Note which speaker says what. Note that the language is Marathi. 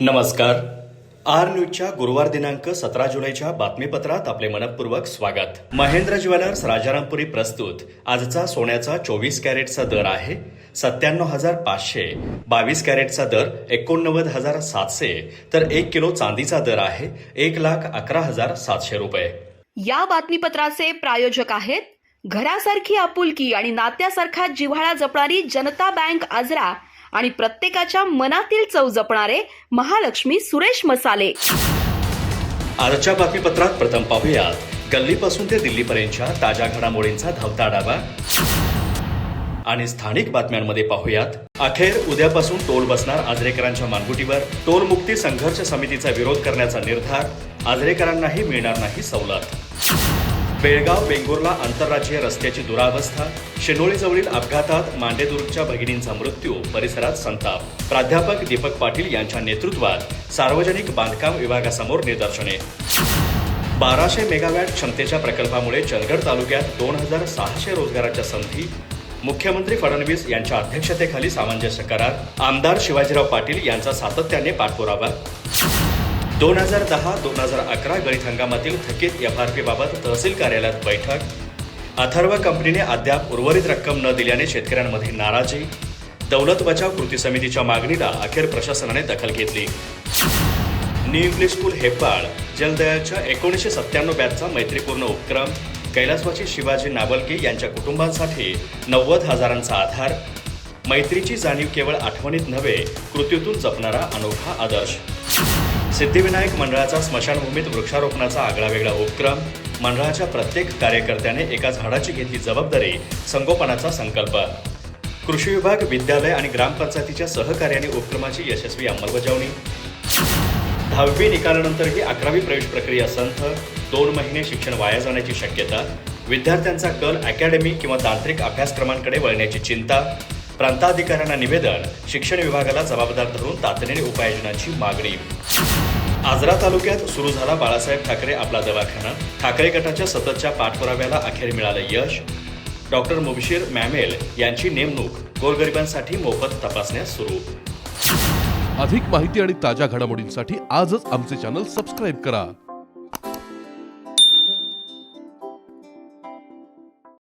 Speaker 1: नमस्कार. आर न्यूजच्या गुरुवार दिनांक सतरा जुलैच्या बातमीपत्रात आपले मनपूर्वक स्वागत. महेंद्र ज्वेलर्स राजारामपुरी प्रस्तुत. आजचा सोन्याचा चोवीस कॅरेटचा दर आहे सत्त्याण्णव हजार पाचशे. बावीस कॅरेटचा दर एकोणनव्वद हजार सातशे. तर एक किलो चांदीचा दर आहे एक लाख अकरा हजार सातशे रुपये.
Speaker 2: या बातमीपत्राचे प्रायोजक आहेत घरासारखी आपुलकी आणि नात्यासारखा जिव्हाळा जपणारी जनता बँक आजरा आणि प्रत्येकाच्या मनातील चव जपणारे महालक्ष्मी सुरेश मसाले.
Speaker 1: आजच्या बातमीपत्रात प्रथम पाहूयात. गल्लीपासून ते दिल्लीपर्यंतच्या ताज्या घडामोडींचा धावता आढावा. आणि स्थानिक बातम्यांमध्ये पाहूयात. अखेर उद्यापासून टोल बसणार आजरेकरांच्या मानगुटीवर. टोल मुक्ती संघर्ष समितीचा विरोध करण्याचा निर्धार. आजरेकरांनाही मिळणार नाही सवलत. बेळगाव वेंगुर्ला आंतरराज्यीय रस्त्याची दुरावस्था शेनोळीजवळील अपघातात मांडेदुर्गच्या भगिनींचा मृत्यू परिसरात संताप. प्राध्यापक दीपक पाटील यांच्या नेतृत्वात सार्वजनिक बांधकाम विभागासमोर निदर्शने. बाराशे मेगावॅट क्षमतेच्या प्रकल्पामुळे चंदगड तालुक्यात दोन हजार सहाशे रोजगाराच्या संधी मुख्यमंत्री फडणवीस यांच्या अध्यक्षतेखाली सामंजस्य करार आमदार शिवाजीराव पाटील यांचा सातत्याने पाठपुरावा. दोन हजार दहा दोन हजार अकरा गणित हंगामातील थकीत आर पीबाबत तहसील कार्यालयात बैठक. अथर्व कंपनीने अद्याप उर्वरित रक्कम न दिल्याने शेतकऱ्यांमध्ये नाराजी. दौलत बचाव कृती समितीच्या मागणीला अखेर प्रशासनाने दखल घेतली. न्यू इंग्लिश स्कूल हेब्बाळ जलदयाच्या एकोणीसशे सत्त्याण्णव बॅचचा मैत्रीपूर्ण उपक्रम. कैलासवाची शिवाजी नावलके यांच्या कुटुंबांसाठी नव्वद हजारांचा आधार. मैत्रीची जाणीव केवळ आठवणीत नव्हे कृतीतून जपणारा अनोखा आदर्श. सिद्धिविनायक मंडळाचा स्मशानभूमीत वृक्षारोपणाचा आगळावेगळा उपक्रम मंडळाच्या प्रत्येक कार्यकर्त्याने एका झाडाची घेतली जबाबदारी संगोपनाचा संकल्प. कृषी विभाग विद्यालय आणि ग्रामपंचायतीच्या सहकार्याने उपक्रमाची यशस्वी अंमलबजावणी. दहावी निकालानंतरही अकरावी प्रवेश प्रक्रिया संथ दोन महिने शिक्षण वाया जाण्याची शक्यता विद्यार्थ्यांचा कल अकॅडमी किंवा तांत्रिक अभ्यासक्रमांकडे वळण्याची चिंता प्रांताधिकाऱ्यांना निवेदन शिक्षण विभागाला जबाबदार धरून तातडीने उपाययोजनांची मागणी. आजरा तालुक्यात सुरू झाला बाळासाहेब ठाकरे आपला दवाखाना. ठाकरे गटाच्या सततच्या पाठपुराव्याला अखेर मिळालं यश. डॉक्टर मुबशीर मॅमेल यांची नेमणूक गोरगरिबांसाठी मोफत तपासण्यास सुरू.
Speaker 3: अधिक माहिती आणि ताज्या घडामोडींसाठी आजच आमचे चॅनल सबस्क्राईब करा.